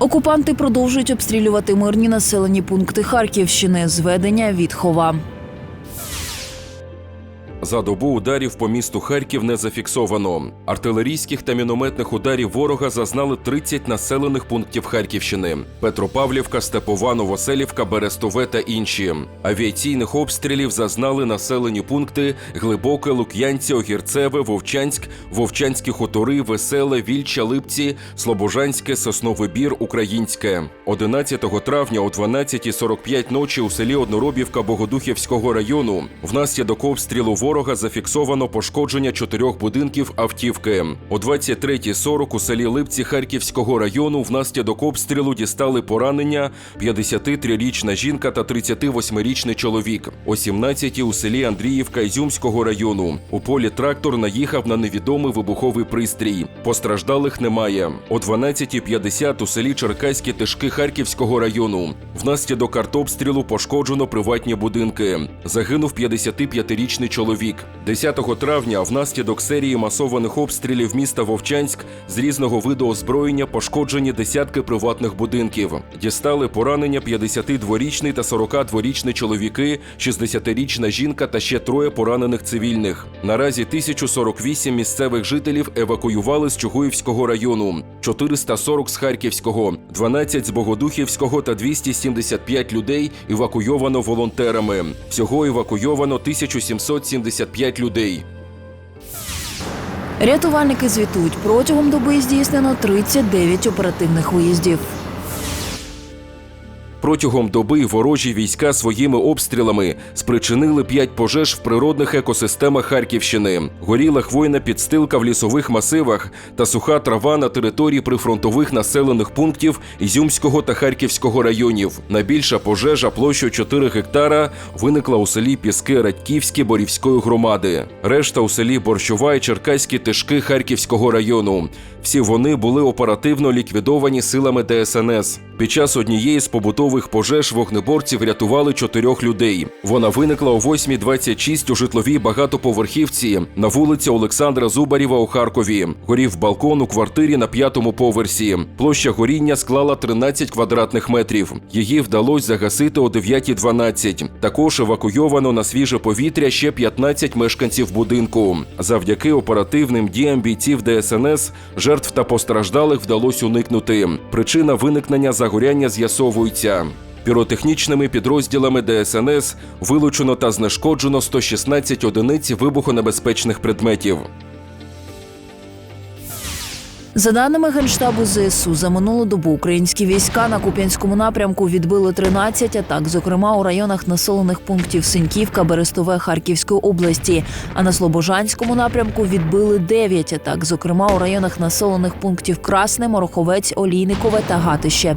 Окупанти продовжують обстрілювати мирні населені пункти Харківщини. Зведення Вітхова. За добу ударів по місту Харків не зафіксовано. Артилерійських та мінометних ударів ворога зазнали 30 населених пунктів Харківщини: Петропавлівка, Степова, Новоселівка, Берестове та інші. Авіаційних обстрілів зазнали населені пункти Глибоке, Лук'янці, Огірцеве, Вовчанськ, Вовчанські хутори, Веселе, Вільча, Липці, Слобожанське, Сосновий Бір, Українське. 11 травня о 12.45 ночі у селі Одноробівка Богодухівського району внаслідок обстрілу ворога зафіксовано пошкодження чотирьох будинків автівки. О 23.40 у селі Липці Харківського району внаслідок обстрілу дістали поранення 53-річна жінка та 38-річний чоловік. О 17.00 у селі Андріївка Ізюмського району у полі трактор наїхав на невідомий вибуховий пристрій. Постраждалих немає. О 12.50 у селі Черкаські Тишки Харківського району внаслідок артобстрілу пошкоджено приватні будинки. Загинув 55-річний чоловік. 10 травня внаслідок серії масованих обстрілів міста Вовчанськ з різного виду озброєння пошкоджені десятки приватних будинків. Дістали поранення 52-річний та 42-річний чоловіки, 60-річна жінка та ще троє поранених цивільних. Наразі 1048 місцевих жителів евакуювали з Чугуївського району, 440 з Харківського, 12 з Богодухівського та 275 людей евакуйовано волонтерами. Всього евакуйовано 1775 людей. Рятувальники звітують, протягом доби здійснено 39 оперативних виїздів. Протягом доби ворожі війська своїми обстрілами спричинили п'ять пожеж в природних екосистемах Харківщини. Горіла хвойна підстилка в лісових масивах та суха трава на території прифронтових населених пунктів Ізюмського та Харківського районів. Найбільша пожежа площею 4 гектара виникла у селі Піски Радьківські Борівської громади. Решта у селі Борщова і Черкаські Тишки Харківського району. Всі вони були оперативно ліквідовані силами ДСНС. Під час однієї з побутових пожеж вогнеборці врятували чотирьох людей. Вона виникла о 8.26 у житловій багатоповерхівці на вулиці Олександра Зубарєва у Харкові. Горів балкон у квартирі на п'ятому поверсі. Площа горіння склала 13 квадратних метрів. Її вдалося загасити о 9.12. Також евакуйовано на свіже повітря ще 15 мешканців будинку. Завдяки оперативним діям бійців ДСНС жертв та постраждалих вдалося уникнути. Причина виникнення загоряння з'ясовується. Піротехнічними підрозділами ДСНС вилучено та знешкоджено 116 одиниць вибухонебезпечних предметів. За даними Генштабу ЗСУ, за минулу добу українські війська на Куп'янському напрямку відбили 13 атак, зокрема у районах населених пунктів Синьківка, Берестове Харківської області. А на Слобожанському напрямку відбили 9 атак, зокрема у районах населених пунктів Красне, Мороховець, Олійникове та Гатище.